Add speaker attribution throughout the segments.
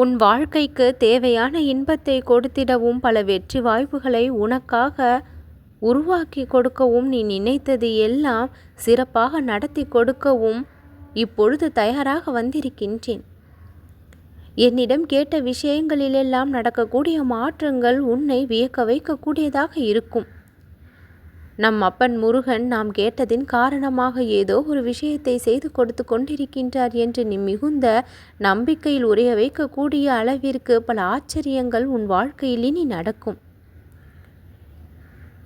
Speaker 1: உன் வாழ்க்கைக்கு தேவையான இன்பத்தை கொடுத்திடவும் பல வெற்றி வாய்ப்புகளை உனக்காக உருவாக்கி கொடுக்கவும் நீ நினைத்தது எல்லாம் சிறப்பாக நடத்தி கொடுக்கவும் இப்பொழுது தயாராக வந்திருக்கின்றேன். என்னிடம் கேட்ட விஷயங்களிலெல்லாம் நடக்கக்கூடிய மாற்றங்கள் உன்னை வியக்க வைக்கக்கூடியதாக இருக்கும். நம் அப்பன் முருகன் நாம் கேட்டதின் காரணமாக ஏதோ ஒரு விஷயத்தை செய்து கொடுத்து கொண்டிருக்கின்றார் என்று நீ மிகுந்த நம்பிக்கையில் உரைய வைக்கக்கூடிய அளவிற்கு பல ஆச்சரியங்கள் உன் வாழ்க்கையில் இனி நடக்கும்.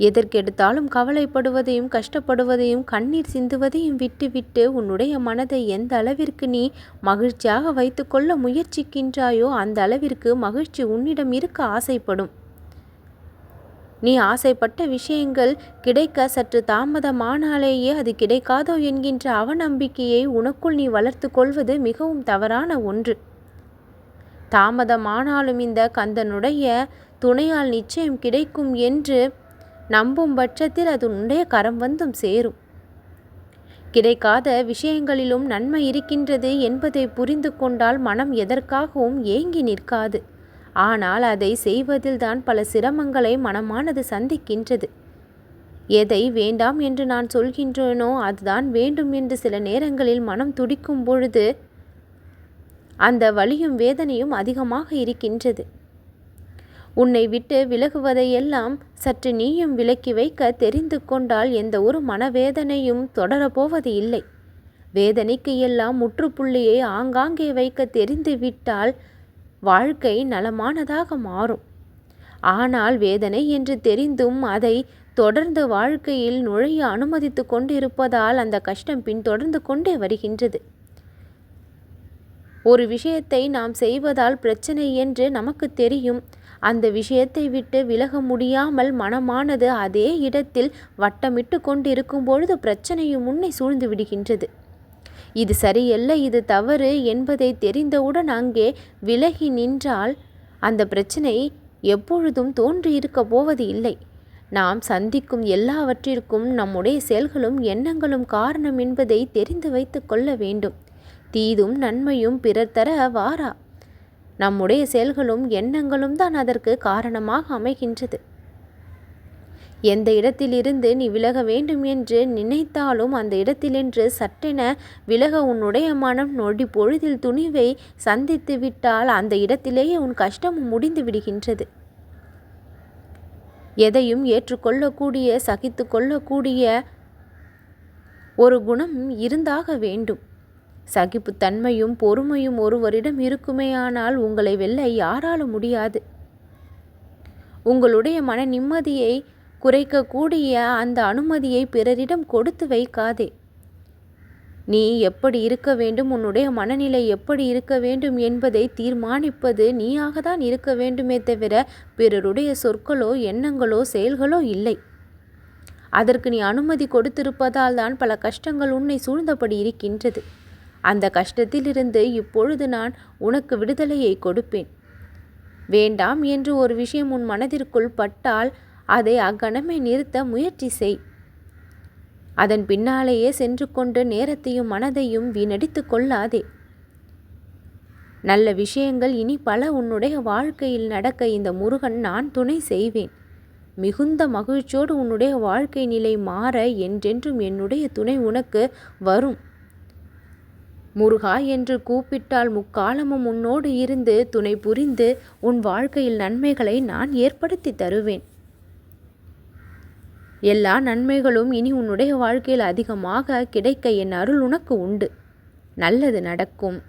Speaker 1: எதற்கெடுத்தாலும் கவலைப்படுவதையும் கஷ்டப்படுவதையும் கண்ணீர் சிந்துவதையும் விட்டுவிட்டு உன்னுடைய மனதை எந்த அளவிற்கு நீ மகிழ்ச்சியாக வைத்துக்கொள்ள முயற்சிக்கின்றாயோ அந்த அளவிற்கு மகிழ்ச்சி உன்னிடம் இருக்க ஆசைப்படும். நீ ஆசைப்பட்ட விஷயங்கள் கிடைக்க சற்று தாமதமானாலேயே அது கிடைக்காதோ என்கின்ற அவநம்பிக்கையை உனக்குள் நீ வளர்த்து கொள்வது மிகவும் தவறான ஒன்று. தாமதமானாலும் இந்த கந்தனுடைய துணையால் நிச்சயம் கிடைக்கும் என்று நம்பும் பட்சத்தில் அது உன்னுடைய கரம் வந்தும் சேரும். கிடைக்காத விஷயங்களிலும் நன்மை இருக்கின்றது என்பதை புரிந்து கொண்டால் மனம் எதற்காகவும் ஏங்கி நிற்காது. ஆனால் அதை செய்வதில்தான் பல சிரமங்களை மனமானது சந்திக்கின்றது. எதை வேண்டாம் என்று நான் சொல்கின்றேனோ அதுதான் வேண்டும் என்று சில நேரங்களில் மனம் துடிக்கும் பொழுது அந்த வலியும் வேதனையும் அதிகமாக இருக்கின்றது. உன்னை விட்டு விலகுவதையெல்லாம் சற்று நீயும் விலக்கி வைக்க தெரிந்து கொண்டால் எந்த ஒரு மனவேதனையும் தொடரப்போவது இல்லை. வேதனைக்கு எல்லாம் முற்றுப்புள்ளியை ஆங்காங்கே வைக்க தெரிந்துவிட்டால் வாழ்க்கை நலமானதாக மாறும். ஆனால் வேதனை என்று தெரிந்தும் அதை தொடர்ந்து வாழ்க்கையில் நுழைய அனுமதித்து கொண்டிருப்பதால் அந்த கஷ்டம் பின் தொடர்ந்து கொண்டே வருகின்றது. ஒரு விஷயத்தை நாம் செய்வதால் பிரச்சனை என்று நமக்கு தெரியும். அந்த விஷயத்தை விட்டு விலக முடியாமல் மனமானது அதே இடத்தில் வட்டமிட்டு கொண்டிருக்கும் பொழுது பிரச்சனையும் முன்னே சூழ்ந்து விடுகின்றது. இது சரியல்ல இது தவறு என்பதை தெரிந்தவுடன் அங்கே விலகி நின்றால் அந்த பிரச்சனை எப்பொழுதும் தோன்றியிருக்க போவது இல்லை. நாம் சந்திக்கும் எல்லாவற்றிற்கும் நம்முடைய செயல்களும் எண்ணங்களும் காரணம் என்பதை தெரிந்து வைத்து கொள்ள வேண்டும். தீதும் நன்மையும் பிறர் தர வாரா? நம்முடைய செயல்களும் எண்ணங்களும் தான் அதற்கு காரணமாக அமைகின்றது. எந்த இடத்திலிருந்து நீ விலக வேண்டும் என்று நினைத்தாலும் அந்த இடத்திலென்று சட்டென விலக உன்னுடைய மனம் நொடி பொழுதில் துணிவை சந்தித்து விட்டால் அந்த இடத்திலேயே உன் கஷ்டமும் முடிந்து விடுகின்றது. எதையும் ஏற்றுக்கொள்ளக்கூடிய சகித்து கொள்ளக்கூடிய ஒரு குணம் இருந்தாக வேண்டும். சகிப்புத்தன்மையும் பொறுமையும் ஒருவரிடம் இருக்குமேயானால் உங்களை வெல்ல யாராலும் முடியாது. உங்களுடைய மன நிம்மதியை குறைக்கக்கூடிய அந்த அனுமதியை பிறரிடம் கொடுத்து வைக்காதே. நீ எப்படி இருக்க வேண்டும்? உன்னுடைய மனநிலை எப்படி இருக்க வேண்டும் என்பதை தீர்மானிப்பது நீயாக தான் இருக்க வேண்டுமே தவிர பிறருடைய சொற்களோ எண்ணங்களோ செயல்களோ இல்லை. அதற்கு நீ அனுமதி கொடுத்திருப்பதால் தான் பல கஷ்டங்கள் உன்னை சூழ்ந்தபடி இருக்கின்றது. அந்த கஷ்டத்திலிருந்து இப்பொழுது நான் உனக்கு விடுதலையை கொடுப்பேன். வேண்டாம் என்று ஒரு விஷயம் உன் மனதிற்குள் பட்டால் அதை அக்கணமே நிறுத்த முயற்சி செய். அதன் பின்னாலேயே சென்று கொண்டு நேரத்தையும் மனதையும் வீணடித்து கொள்ளாதே. நல்ல விஷயங்கள் இனி பல உன்னுடைய வாழ்க்கையில் நடக்க இந்த முருகன் நான் துணை செய்வேன். மிகுந்த மகிழ்ச்சியோடு உன்னுடைய வாழ்க்கை நிலை மாற என்றென்றும் என்னுடைய துணை உனக்கு வரும். முருகா என்று கூப்பிட்டால் முக்காலமும் உன்னோடு இருந்து துணை புரிந்து உன் வாழ்க்கையில் நன்மைகளை நான் ஏற்படுத்தி தருவேன். எல்லா நன்மைகளும் இனி உன்னுடைய வாழ்க்கையில் அதிகமாக கிடைக்க என் அருள் உனக்கு உண்டு. நல்லது நடக்கும்.